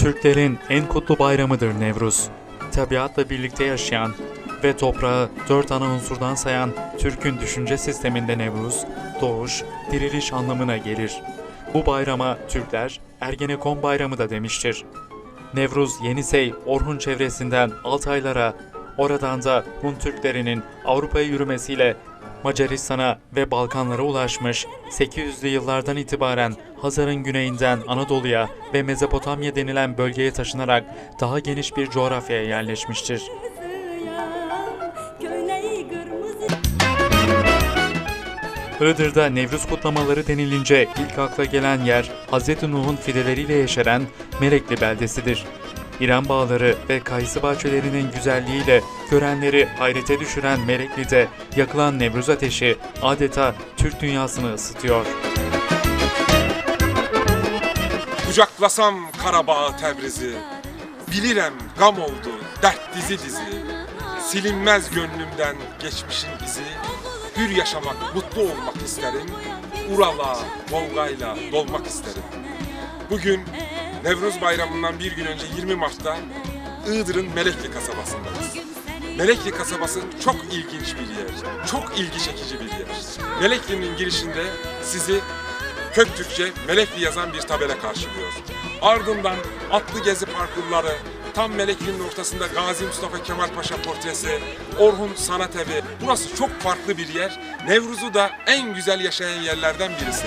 Türklerin en kutlu bayramıdır Nevruz. Tabiatla birlikte yaşayan ve toprağı dört ana unsurdan sayan Türk'ün düşünce sisteminde Nevruz, doğuş, diriliş anlamına gelir. Bu bayrama Türkler Ergenekon Bayramı da demiştir. Nevruz Yenisey, Orhun çevresinden Altaylara, oradan da Hun Türklerinin Avrupa'ya yürümesiyle Macaristan'a ve Balkanlara ulaşmış, 800'lü yıllardan itibaren Hazar'ın güneyinden Anadolu'ya ve Mezopotamya denilen bölgeye taşınarak daha geniş bir coğrafyaya yerleşmiştir. Iğdır'da Nevruz kutlamaları denilince ilk akla gelen yer Hz. Nuh'un fideleriyle yeşeren Merekli beldesidir. İrem bağları ve kayısı bahçelerinin güzelliğiyle görenleri hayrete düşüren Merekli'de yakılan Nevruz ateşi adeta Türk dünyasını ısıtıyor. Kucaklasam Karabağ Tebriz'i Bilirem gam oldu dert dizi dizi. Silinmez gönlümden geçmişin izi Hür yaşamak, mutlu olmak isterim. Urala, Volga'yla dolmak isterim. Bugün Nevruz Bayramı'ndan bir gün önce 20 Mart'ta Iğdır'ın Melekli kasabasındayız. Melekli kasabası çok ilginç bir yer. Çok ilgi çekici bir yer. Melekli'nin girişinde sizi Köktürkçe Melekli yazan bir tabela karşılıyor. Ardından atlı gezi parkurları, tam Melekli'nin ortasında Gazi Mustafa Kemal Paşa portresi, Orhun Sanat Evi. Burası çok farklı bir yer. Nevruz'u da en güzel yaşayan yerlerden birisi.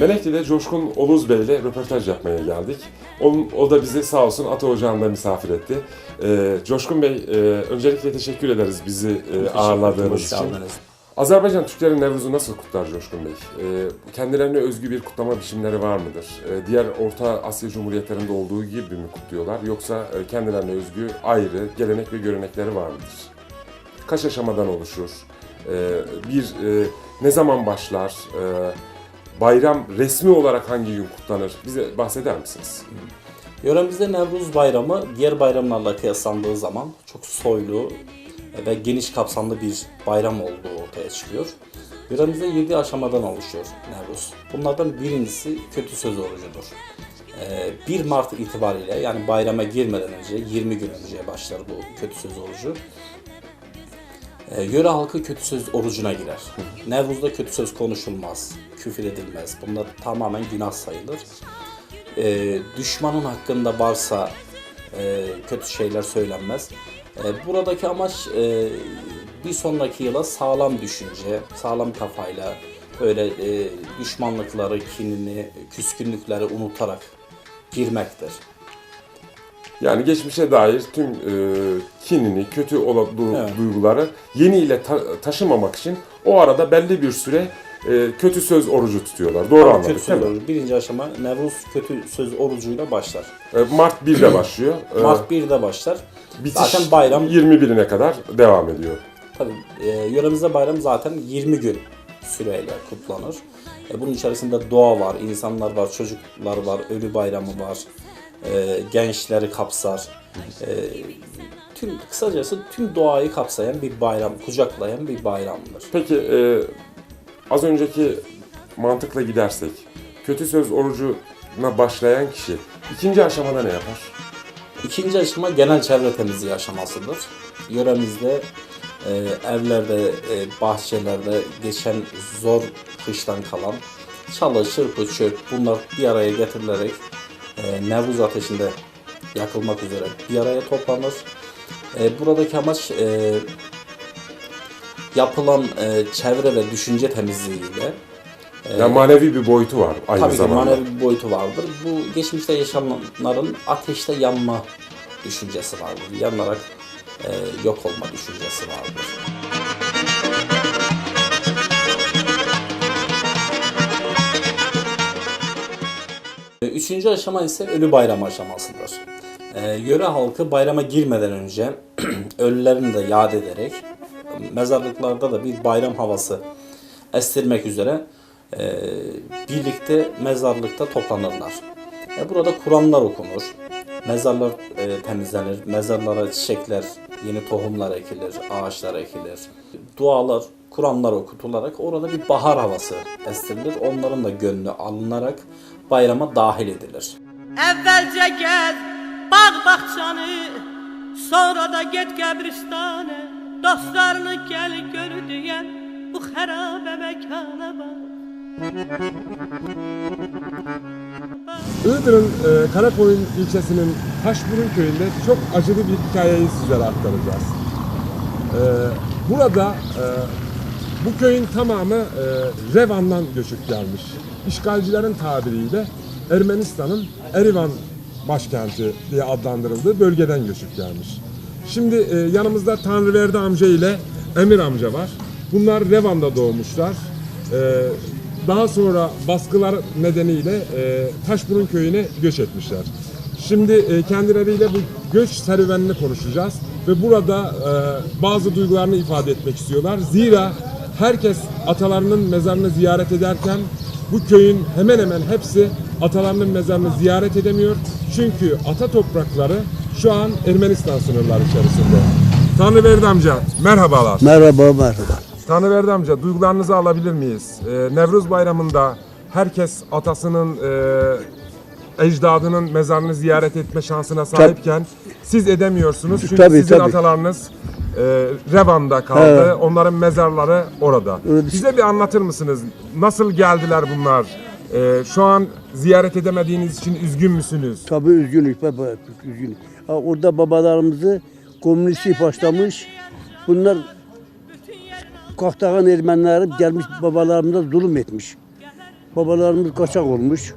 Melekli'de Coşkun Oluz Bey ile röportaj yapmaya geldik. Onun, o da bizi sağ olsun Ata Ocağı'nda misafir etti. E, Coşkun Bey, e, öncelikle teşekkür ederiz bizi e, ağırladığınız için. Azerbaycan Türkleri Nevruz'u nasıl kutlar Coşkun Bey? E, kendilerine özgü bir kutlama biçimleri var mıdır? E, diğer Orta Asya Cumhuriyetlerinde olduğu gibi mi kutluyorlar? Yoksa e, kendilerine özgü ayrı gelenek ve görenekleri var mıdır? Kaç aşamadan oluşur? E, bir, e, ne zaman başlar? E, bayram resmi olarak hangi gün kutlanır? Bize bahseder misiniz? Yöremizde Nevruz Bayramı diğer bayramlarla kıyaslandığı zaman çok soylu ve geniş kapsamlı bir bayram olduğu ortaya çıkıyor. Yöremizde 7 aşamadan oluşuyor Nevruz. Bunlardan birincisi kötü söz orucudur. Ee, 1 Mart itibariyle yani bayrama girmeden önce 20 gün önce başlar bu kötü söz orucu. Ee, yöre halkı kötü söz orucuna girer. Nevruz'da kötü söz konuşulmaz, küfür edilmez. Bunlar tamamen günah sayılır. Ee, düşmanın hakkında varsa e, kötü şeyler söylenmez. E, buradaki amaç e, bir sonraki yıla sağlam düşünce, sağlam kafayla böyle e, düşmanlıkları, kinini, küskünlükleri unutarak girmektir. Yani geçmişe dair tüm e, kinini, kötü olan Evet. duyguları yeniyle ta- taşımamak için o arada belli bir süre e, kötü söz orucu tutuyorlar. Doğru anladık kötü söz orucu. Birinci aşama Nevruz kötü söz orucuyla başlar. E, Mart 1'de başlıyor. E, Mart 1'de başlar. bitiş Zaten bayram 21'ine kadar devam ediyor. Tabii e, yöremizde bayram zaten 20 gün süreyle kutlanır. E, bunun içerisinde doğa var, insanlar var, çocuklar var, ölü bayramı var, e, gençleri kapsar. E, tüm kısacası tüm doğayı kapsayan bir bayram, kucaklayan bir bayramdır. Peki e, az önceki mantıkla gidersek kötü söz orucuna başlayan kişi ikinci aşamada ne yapar? İkinci aşama genel çevre temizliği aşamasıdır. Yöremizde e, evlerde, e, bahçelerde geçen zor kıştan kalan çalı, çırpı, çöp bunlar bir araya getirilerek e, Nevruz ateşinde yakılmak üzere bir araya toplanır. E, buradaki amaç e, yapılan e, çevre ve düşünce temizliğiyle Yani manevi bir boyutu var aynı Tabii zamanda. manevi bir boyutu vardır. Bu geçmişte yaşananların ateşte yanma düşüncesi vardır. Yanarak e, yok olma düşüncesi vardır. Üçüncü aşama ise ölü bayram aşamasıdır. E, yöre halkı bayrama girmeden önce ölülerini de yad ederek mezarlıklarda da bir bayram havası estirmek üzere e, birlikte mezarlıkta toplanırlar. E, burada Kur'anlar okunur, Mezarlar e, temizlenir, mezarlara çiçekler, yeni tohumlar ekilir, ağaçlar ekilir. Dualar, Kur'anlar okutularak orada bir bahar havası estirilir. Onların da gönlü alınarak bayrama dahil edilir. Əvvəlcə gəz bağ bağçanı, sonra da get qəbristanə. Dostlarını gəl gör deyən bu xərabə məkana bax. Iğdır'ın e, Karakoyun ilçesinin Taşburun köyünde çok acılı bir hikayeyi sizlere aktaracağız. E, burada e, bu köyün tamamı e, Revan'dan göçüp gelmiş. İşgalcilerin tabiriyle Ermenistan'ın Erivan başkenti diye adlandırıldığı bölgeden göçüp gelmiş. Şimdi e, yanımızda Tanrıverdi amca ile Emir amca var. Bunlar Revan'da doğmuşlar. E, daha sonra baskılar nedeniyle e, Taşburun köyüne göç etmişler. Şimdi e, kendileriyle bu göç serüvenini konuşacağız ve burada e, bazı duygularını ifade etmek istiyorlar. Zira herkes atalarının mezarını ziyaret ederken bu köyün hemen hemen hepsi atalarının mezarını ziyaret edemiyor. Çünkü ata toprakları şu an Ermenistan sınırları içerisinde. Tanrıverdi amca merhabalar. Merhaba merhaba. Tanrıverdi amca duygularınızı alabilir miyiz? Ee, Nevruz Bayramı'nda herkes atasının, e, ecdadının mezarını ziyaret etme şansına sahipken siz edemiyorsunuz. Çünkü Tabii, sizin tabii. atalarınız e, Revan'da kaldı. Evet. Onların mezarları orada. Öyle- Bize bir anlatır mısınız? Nasıl geldiler bunlar? E, şu an ziyaret edemediğiniz için üzgün müsünüz? Tabii üzgünük baba, üzgünük. Ha, orada babalarımızı komünistlik başlamış. Bunlar Kahtağan Ermenileri gelmiş babalarımıza zulüm etmiş. Babalarımız kaçak olmuş.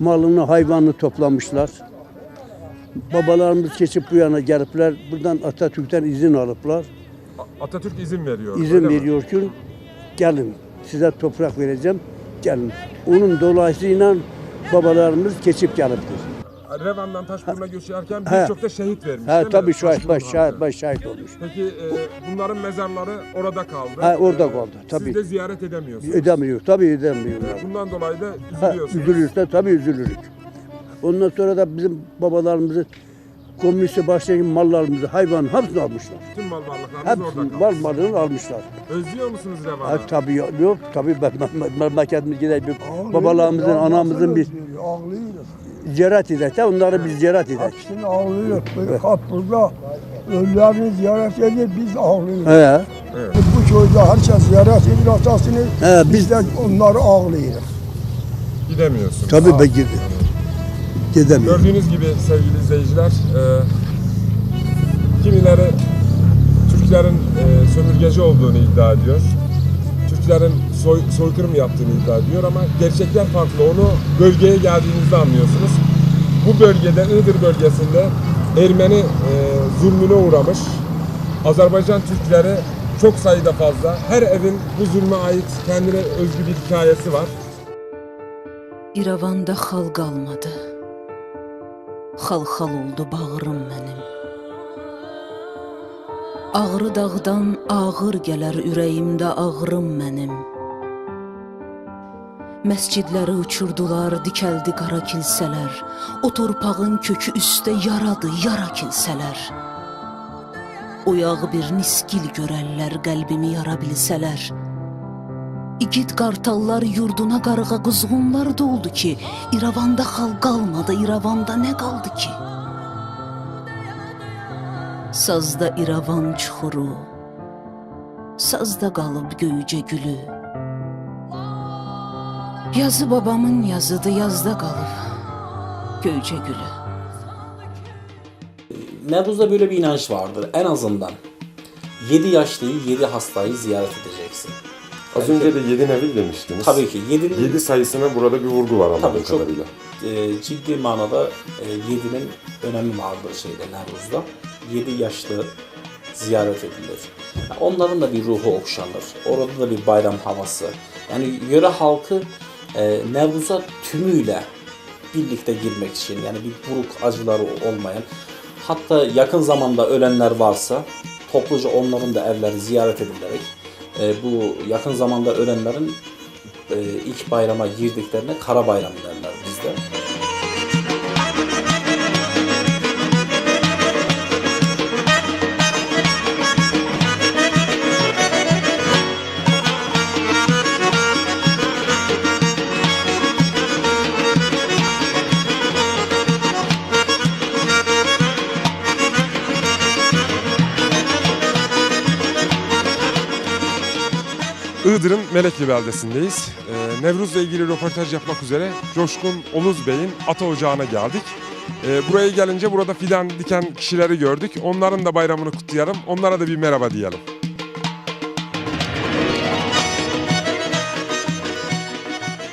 Malını, hayvanını toplamışlar. Babalarımız geçip bu yana gelipler. Buradan Atatürk'ten izin alıplar. Atatürk izin veriyor. İzin öyle mi? veriyor ki gelin size toprak vereceğim gelin. Onun dolayısıyla babalarımız geçip geliptir. Revan'dan Taşburun'a göçerken He. birçok da şehit vermiş. Ha değil mi? tabii şahit baş şahit, baş şahit olmuş. Peki e, bunların mezarları orada kaldı. Ha, orada kaldı, tabii. Siz de ziyaret edemiyorsunuz. Edemiyor, tabii edemiyorlar. Bundan dolayı da üzülüyorsunuz. üzülürse tabii üzülürük. Ondan sonra da bizim babalarımızı komüniste başlayan mallarımızı, hayvan hepsini almışlar. Tüm mal varlıklarınız orada Hepsini, kaldı. mal malını almışlar. Özlüyor musunuz Revan'ı? Ha, tabii yok, yok tabii ben- ben- ben- memleketimiz gidelim. Babalarımızın, anamızın bir Ağlıyoruz. ziyaret edek de onları biz ziyaret edek. Hepsini ağlıyoruz. Böyle kapıda ölülerini ziyaret edip biz ağlıyoruz. He. Bu köyde herkes ziyaret ediyor atasını. He, biz- biz de onları ağlıyoruz. Gidemiyorsunuz. Tabii ben girdim. Gidemiyorum. Gördüğünüz gibi sevgili izleyiciler, e, kimileri Türklerin e, sömürgeci olduğunu iddia ediyor. Türklerin soy, soykırım yaptığını iddia ediyor ama gerçekler farklı. Onu bölgeye geldiğinizde anlıyorsunuz. Bu bölgede, Iğdır bölgesinde Ermeni e, zulmüne uğramış. Azerbaycan Türkleri çok sayıda fazla. Her evin bu zulme ait kendine özgü bir hikayesi var. İrəvanda xal qalmadı. Xal-xal oldu bağrım mənim. Ağrı dağdan ağır gələr ürəyimdə ağrım mənim. Məscidləri uçurdular, dikəldi qara kilsələr. O torpağın kökü üstə yaradı, yara kilsələr. Oyağı bir niskil görərlər, qəlbimi yara bilsələr. İgid qartallar yurduna qarğa quzğunlar doldu ki, İrəvanda xal qalmadı, İrəvanda nə qaldı ki? Sazda İrəvan çuxuru, sazda qalıb göycə gülü. Yazı babamın yazıdı, yazda qalıb göycə gülü. Nevruz'da böyle bir inanç vardır. En azından 7 yaşlıyı, 7 hastayı ziyaret edeceksin. Az önce de 7 nevil demiştiniz. Tabii ki 7'nin 7 sayısına burada bir vurgu var anladığım Tabii çok kadarıyla. e, ciddi manada e, 7'nin önemi vardır şeyde Nevruz'da. 7 yaşlı ziyaret edilir. Yani onların da bir ruhu okşanır. Orada da bir bayram havası. Yani yöre halkı e, Nevruz'a tümüyle birlikte girmek için yani bir buruk acıları olmayan hatta yakın zamanda ölenler varsa topluca onların da evleri ziyaret edilerek e, bu yakın zamanda ölenlerin e, ilk bayrama girdiklerine kara bayram derler bizde. Iğdır'ın Melekli beldesindeyiz. Ee, Nevruz'la ilgili röportaj yapmak üzere Coşkun Oluz Bey'in ata ocağına geldik. Ee, buraya gelince burada fidan diken kişileri gördük. Onların da bayramını kutlayalım. Onlara da bir merhaba diyelim.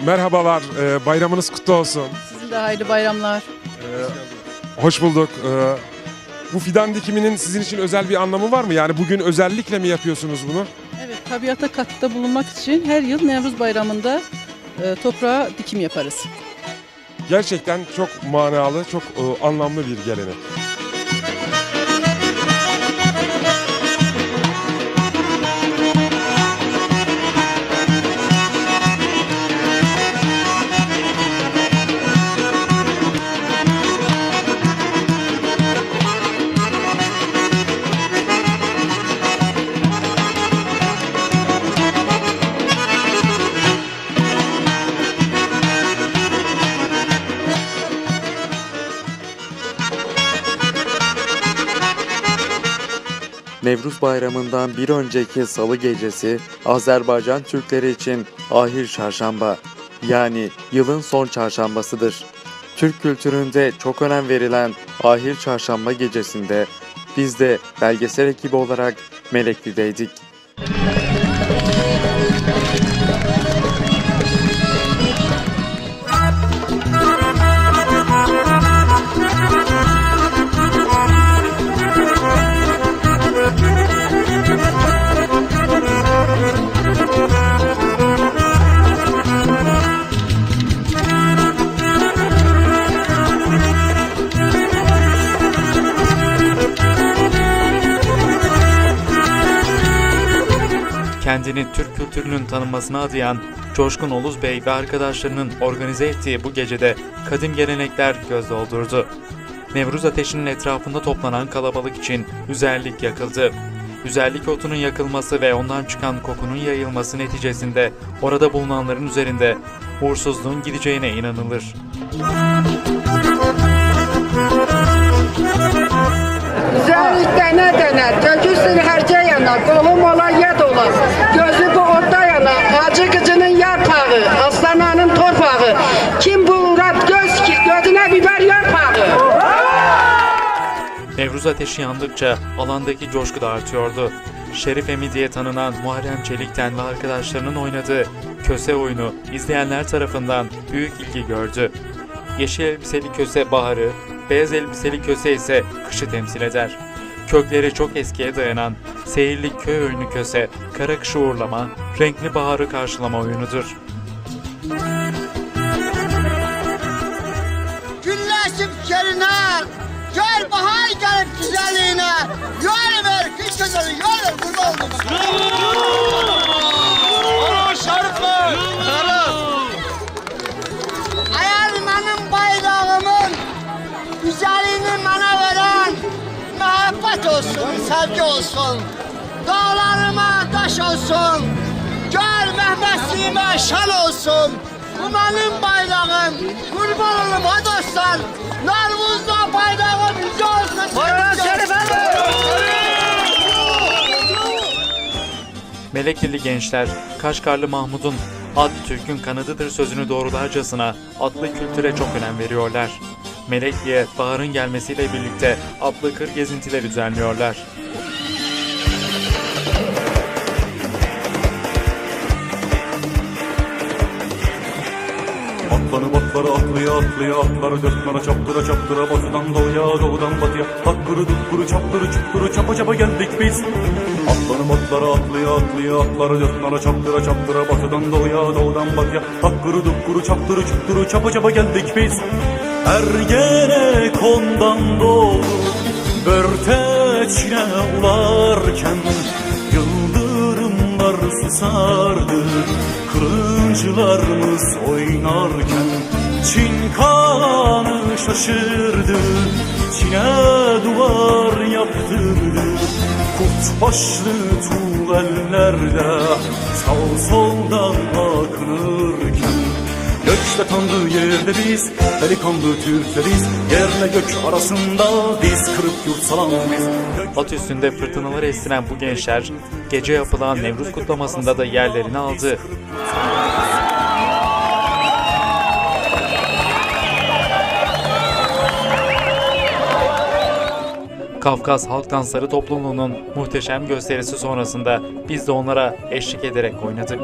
Merhabalar, ee, bayramınız kutlu olsun. Sizin de hayırlı bayramlar. Hoş bulduk. Ee, bu fidan dikiminin sizin için özel bir anlamı var mı? Yani bugün özellikle mi yapıyorsunuz bunu? Tabiata katkıda bulunmak için her yıl Nevruz Bayramı'nda e, toprağa dikim yaparız. Gerçekten çok manalı, çok e, anlamlı bir gelenek. Nevruz Bayramı'ndan bir önceki salı gecesi Azerbaycan Türkleri için ahir çarşamba yani yılın son çarşambasıdır. Türk kültüründe çok önem verilen ahir çarşamba gecesinde biz de belgesel ekibi olarak Melekli'deydik. Kültürünün tanınmasına adayan Coşkun Oluz Bey ve arkadaşlarının organize ettiği bu gecede kadim gelenekler göz doldurdu. Nevruz ateşinin etrafında toplanan kalabalık için üzerlik yakıldı. Üzerlik otunun yakılması ve ondan çıkan kokunun yayılması neticesinde orada bulunanların üzerinde uğursuzluğun gideceğine inanılır. Üzeri dene dene, dökülsün herce yana, kolum ola yed ola. Gözü bu yana, acı kıcının yarpağı, aslananın torpağı. Kim bu uğrat göz ki, gözüne biber yarpağı. Nevruz ateşi yandıkça alandaki coşku da artıyordu. Şerif Emi diye tanınan Muharrem Çelik'ten ve arkadaşlarının oynadığı köse oyunu izleyenler tarafından büyük ilgi gördü. Yeşil elbiseli köse baharı, beyaz elbiseli köse ise kışı temsil eder. Kökleri çok eskiye dayanan seyirli köy oyunu köse, kara kışı uğurlama, renkli baharı karşılama oyunudur. Günleşip kerine, gel bahar gelip güzelliğine. Yol ver kış gözleri, yol ver kurban oldum. Olsun. Dağlarıma taş olsun, gör Mehmetliğime şan olsun. Bu benim bayrağım, kurban olum ha dostlar. Narvuz'da bayrağım yüce olsun. Bayrağım Şerif Melekli gençler, Kaşgarlı Mahmud'un Ad Türk'ün kanadıdır sözünü doğrularcasına atlı kültüre çok önem veriyorlar. Melekli'ye baharın gelmesiyle birlikte atlı kır gezintileri düzenliyorlar. Atlanı batları atlaya atlaya atları dörtmana çaptıra çaptıra batıdan doğuya doğudan batıya. Hakkırı dukkuru çaptırı çukkuru çapa çapa geldik biz. Atlanı batları atlaya atlaya atları dörtmana çaptıra çaptıra batıdan doğuya doğudan batıya. Hakkırı dukkuru çaptırı çukkuru çapa çapa geldik biz. Ergene kondan doğdu Börteçine ularken Yıldırımlar susardı. Kılıncılarımız yanarken Çin kanı şaşırdı Çin'e duvar yaptırdı. Kurt başlı tuğ ellerle Sağ soldan bakınırken. Gökte tanrı yerde biz Delikanlı Türkleriz. Yerle gök arasında Diz kırıp yurt salan At üstünde fırtınaları estiren bu gençler Gece yapılan Nevruz kutlamasında da yerlerini aldı. Kafkas Halk Dansları Topluluğu'nun muhteşem gösterisi sonrasında biz de onlara eşlik ederek oynadık.